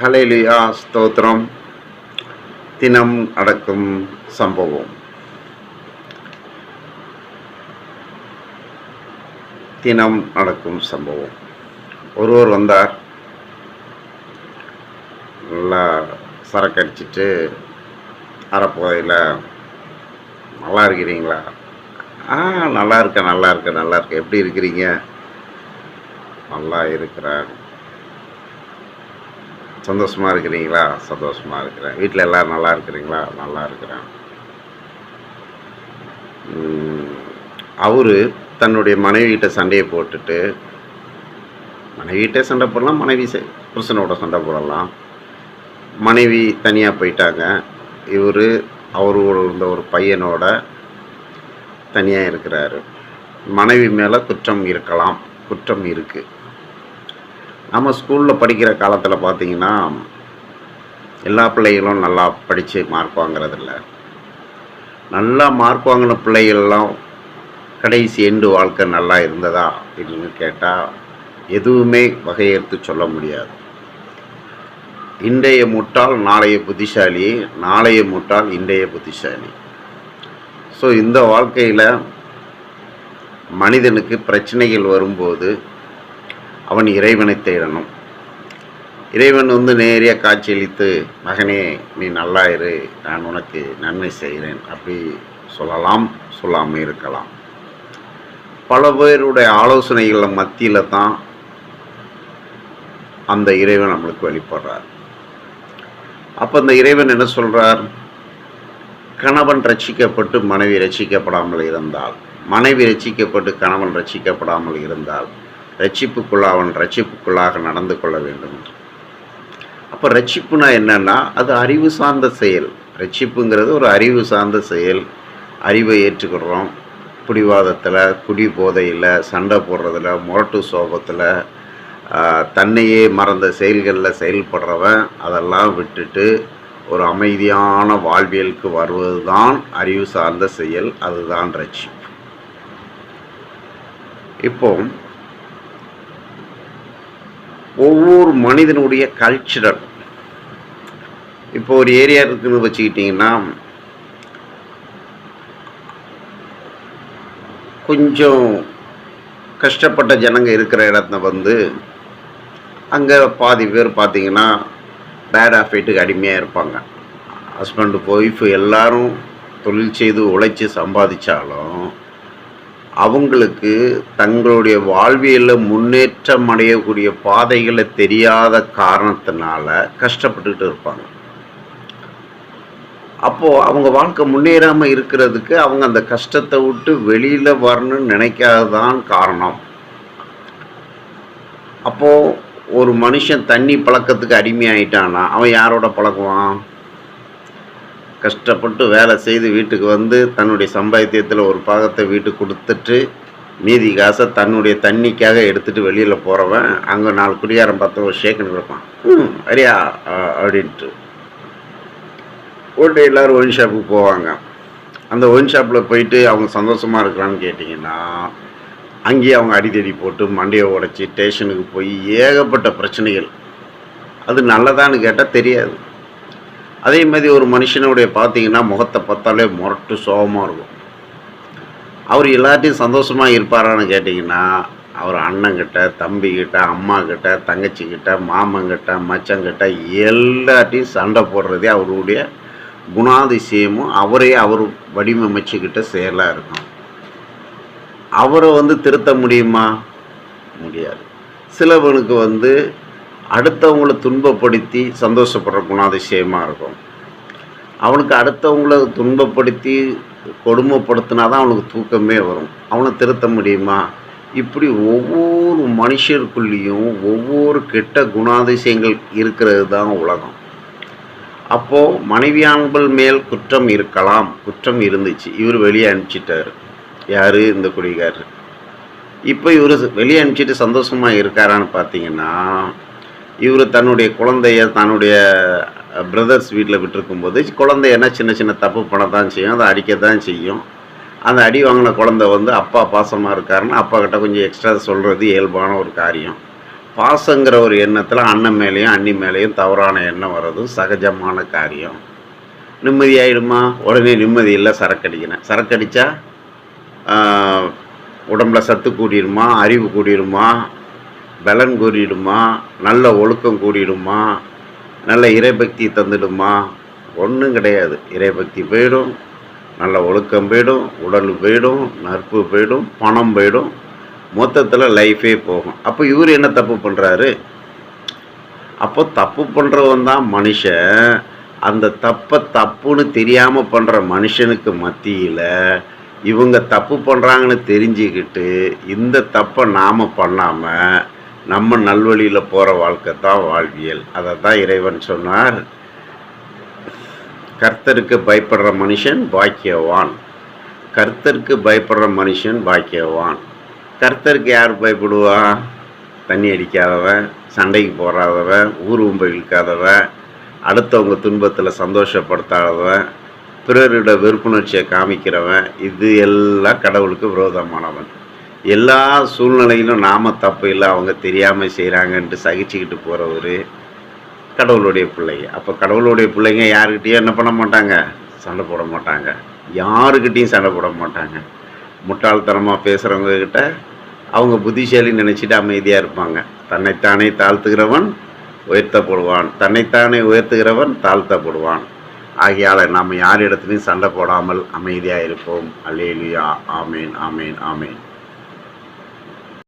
Hallelujah ஸ்தோத்திரம். தினம் நடக்கும் சம்பவம். தினம் நடக்கும் சம்பவம். ஒருவர் வந்தார். நல்லா சரக்கு அடிச்சிட்டு அரைப்போதையில் நல்லா இருக்கிறீங்களா? ஆ நல்லா இருக்கேன் நல்லா இருக்கேன் நல்லா இருக்கேன். எப்படி இருக்கிறீங்க? நல்லா இருக்கிறேன். சந்தோஷமாக இருக்கிறீங்களா? சந்தோஷமாக இருக்கிறேன். வீட்டில் எல்லோரும் நல்லா இருக்கிறீங்களா? நல்லா இருக்கிறேன். அவர் தன்னுடைய மனைவிகிட்ட சண்டையை போட்டுட்டு மனைவிகிட்டே சண்டை போடலாம் மனைவி புருஷனோட சண்டை போடலாம். மனைவி தனியாக போயிட்டாங்க. இவர் அவரோட இருந்த ஒரு பையனோட தனியாக இருக்கிறாரு. மனைவி மேலே குற்றம் இருக்கலாம். குற்றம் இருக்குது நம்ம ஸ்கூலில் படிக்கிற காலத்தில் பார்த்தீங்கன்னா எல்லா பிள்ளைகளும் நல்லா படித்து மார்க் வாங்குறதில்ல. நல்லா மார்க் வாங்கின பிள்ளைகள்லாம் கடைசி எண்டு வாழ்க்கை நல்லா இருந்ததா அப்படின்னு கேட்டால் எதுவுமே வகையெடுத்து சொல்ல முடியாது. இன்றைய முட்டாள் நாளைய புத்திசாலி நாளைய முட்டால் இன்றைய புத்திசாலி. ஸோ இந்த வாழ்க்கையில் மனிதனுக்கு பிரச்சனைகள் வரும்போது அவன் இறைவனை தேடணும். இறைவன் வந்து நேரடியாக காட்சியளித்து மகனே நீ நல்லா இரு நான் உனக்கு நன்மை செய்கிறேன். அப்படி சொல்லலாம் சொல்லாமல் இருக்கலாம். பல பேருடைய ஆலோசனைகள் மத்தியில் தான் அந்த இறைவன் நம்மளுக்கு வெளிப்படுறார். அப்போ அந்த இறைவன் என்ன சொல்கிறார் கணவன் ரட்சிக்கப்பட்டு மனைவி ரட்சிக்கப்படாமல் இருந்தால் மனைவி ரட்சிக்கப்பட்டு கணவன் ரட்சிக்கப்படாமல் இருந்தால் ரட்சிப்புக்குள்ள அவன் ரட்சிப்புக்குள்ளாக நடந்து கொள்ள வேண்டும் அப்போ ரட்சிப்புனா என்னன்னா அது அறிவு சார்ந்த செயல். ரட்சிப்புங்கிறது ஒரு அறிவு சார்ந்த செயல். அறிவை ஏற்றுக்கிறோம். பிடிவாதத்தில் குடி போதையில் சண்டை போடுறதில் முரட்டு சோபத்தில் தன்னையே மறந்த செயல்களில் செயல்படுறவன் அதெல்லாம் விட்டுட்டு ஒரு அமைதியான வாழ்வியலுக்கு வருவது தான் அறிவு சார்ந்த செயல். அதுதான் ரட்சிப்பு. இப்போ ஒவ்வொரு மனிதனுடைய கல்ச்சுரல் இப்போ ஒரு ஏரியா இருக்குன்னு வச்சுக்கிட்டிங்கன்னா கொஞ்சம் கஷ்டப்பட்ட ஜனங்க இருக்கிற இடத்துல வந்து அங்கே பாதி பேர் பார்த்தீங்கன்னா பேட் ஆஃபைட்டுக்கு அடிமையாக இருப்பாங்க. ஹஸ்பண்டு ஒய்ஃபு எல்லாரும் தொழில் செய்து உழைச்சி சம்பாதிச்சாலும் அவங்களுக்கு தங்களுடைய வாழ்வியலில் முன்னேற்றம் அடையக்கூடிய பாதைகளை தெரியாத காரணத்தினால கஷ்டப்பட்டுக்கிட்டு இருப்பாங்க. அப்போது அவங்க வாழ்க்கை முன்னேறாமல் இருக்கிறதுக்கு அவங்க அந்த கஷ்டத்தை விட்டு வெளியில் வரணும்னு நினைக்காததான் காரணம். அப்போது ஒரு மனுஷன் தண்ணி பழக்கத்துக்கு அடிமையாயிட்டான்னா அவன் யாரோட பழகுவான்? கஷ்டப்பட்டு வேலை செய்து வீட்டுக்கு வந்து தன்னுடைய சம்பாத்தியத்தில் ஒரு பாகத்தை வீட்டுக்கு கொடுத்துட்டு மீதி காசை தன்னுடைய தண்ணிக்காக எடுத்துகிட்டு வெளியில் போகிறவன் அங்கே நாலு குடியாரம் பார்த்து ஒரு ஷேக்குன்னு இருப்பான் ம் அரியா அப்படின்ட்டு. உடனே எல்லோரும் ஒயின் ஷாப்புக்கு போவாங்க. அந்த ஒயின் ஷாப்பில் போயிட்டு அவங்க சந்தோஷமாக இருக்கிறான்னு கேட்டிங்கன்னா அங்கேயே அவங்க அடித்தடி போட்டு மண்டையை உடைச்சி ஸ்டேஷனுக்கு போய் ஏகப்பட்ட பிரச்சனைகள். அது நல்லதான்னு கேட்டால் தெரியாது. அதே மாதிரி ஒரு மனுஷனுடைய பார்த்தீங்கன்னா முகத்தை பார்த்தாலே முரட்டு சோகமாக இருக்கும். அவர் எல்லாத்தையும் சந்தோஷமாக இருப்பாரான்னு கேட்டிங்கன்னா அவர் அண்ணங்கிட்ட தம்பிக்கிட்ட அம்மாக்கிட்ட தங்கச்சிக்கிட்ட மாமங்கிட்ட மச்சங்கிட்ட எல்லாத்தையும் சண்டை போடுறதே அவருடைய குணாதிசயமும் அவரே அவர் வடிவமைச்சுக்கிட்ட செயலாக இருக்கும். அவரை வந்து திருத்த முடியுமா? முடியாது. சிலவனுக்கு வந்து அடுத்தவங்களை துன்பப்படுத்தி சந்தோஷப்படுற குணாதிசயமாக இருக்கும். அவனுக்கு அடுத்தவங்கள துன்பப்படுத்தி கொடுமைப்படுத்தினா தான் அவனுக்கு தூக்கமே வரும். அவனை திருத்த முடியுமா? இப்படி ஒவ்வொரு மனுஷருக்குள்ளேயும் ஒவ்வொரு கெட்ட குணாதிசயங்கள் இருக்கிறது தான் உலகம். அப்போது மனைவியாண்கள் மேல் குற்றம் இருக்கலாம். குற்றம் இருந்துச்சு. இவர் வெளியே அனுப்பிச்சிட்டாரு. யார்? இந்த குடிகாரர். இப்போ இவர் வெளியே அனுப்பிச்சிட்டு சந்தோஷமாக இருக்காரான்னு பார்த்தீங்கன்னா இவர் தன்னுடைய குழந்தைய தன்னுடைய பிரதர்ஸ் வீட்டில் விட்டுருக்கும்போது குழந்தை என்ன சின்ன சின்ன தப்பு பண்ண தான் செய்யும் அதை அடிக்க தான் செய்யும். அந்த அடி வாங்கின குழந்தை வந்து அப்பா பாசமாக இருக்காருன்னு அப்பா கிட்ட கொஞ்சம் எக்ஸ்ட்ரா சொல்கிறது இயல்பான ஒரு காரியம். பாசங்கிற ஒரு எண்ணத்தில் அண்ணன் மேலேயும் அண்ணி மேலேயும் தவறான எண்ணம் வர்றது சகஜமான காரியம். நிம்மதியாயிடுமா உடனே நிம்மதி இல்லை சரக்கடிக்கிறேன் சரக்கடிச்சா உடம்புல சத்து கூடிடுமா அறிவு கூடிடுமா பலன் கூறிடுமா? நல்ல ஒழுக்கம் கூடிடுமா நல்ல இறைபக்தி தந்துடுமா? ஒன்றும் கிடையாது. இறைபக்தி போயிடும் நல்ல ஒழுக்கம் போயிடும் உடல் போயிடும் நட்பு போயிடும் பணம் போயிடும். மொத்தத்தில் லைஃபே போகும். அப்போ இவர் என்ன தப்பு பண்ணுறாரு அப்போ தப்பு பண்ணுறவன் தான் மனுஷன். அந்த தப்பை தப்புன்னு தெரியாமல் பண்ணுற மனுஷனுக்கு மத்தியில் இவங்க தப்பு பண்ணுறாங்கன்னு தெரிஞ்சுக்கிட்டு இந்த தப்பை நாம் பண்ணாமல் நம்ம நல்வழியில் போகிற வாழ்க்கை தான் வாழ்வியல். அதை தான் இறைவன் சொன்னார். கர்த்தருக்கு பயப்படுற மனுஷன் பாக்கியவான். கர்த்தருக்கு பயப்படுற மனுஷன் பாக்கியவான். கர்த்தருக்கு யார் பயப்படுவா? தண்ணி அடிக்காதவன் சண்டைக்கு போகாதவன் ஊர் உம்பை இழுக்காதவன் அடுத்தவங்க துன்பத்தில் சந்தோஷப்படுத்தாதவன் பிறரிட வெறுப்புணர்ச்சியை காமிக்கிறவன் இது எல்லாம் கடவுளுக்கு விரோதமானவன். எல்லா சூழ்நிலையிலும் நாம தப்பு இல்லை அவங்க தெரியாமல் செய்கிறாங்கன்ட்டு சகிச்சுக்கிட்டு போகிறவர் கடவுளுடைய பிள்ளைங்க. அப்போ கடவுளுடைய பிள்ளைங்க யாருக்கிட்டேயும் என்ன பண்ண மாட்டாங்க? சண்டை போட மாட்டாங்க. யாருக்கிட்டேயும் சண்டை போட மாட்டாங்க. முட்டாள்தனமாக பேசுகிறவங்கக்கிட்ட அவங்க புத்திசாலி நினச்சிட்டு அமைதியாக இருப்பாங்க. தன்னைத்தானே தாழ்த்துகிறவன் உயர்த்தப்படுவான். தன்னைத்தானே உயர்த்துகிறவன் தாழ்த்தப்படுவான். ஆகையால் நாம் யார் இடத்துலையும் சண்டை போடாமல் அமைதியாக இருப்போம். அல்லேலுயா. ஆமேன் ஆமேன் ஆமேன்.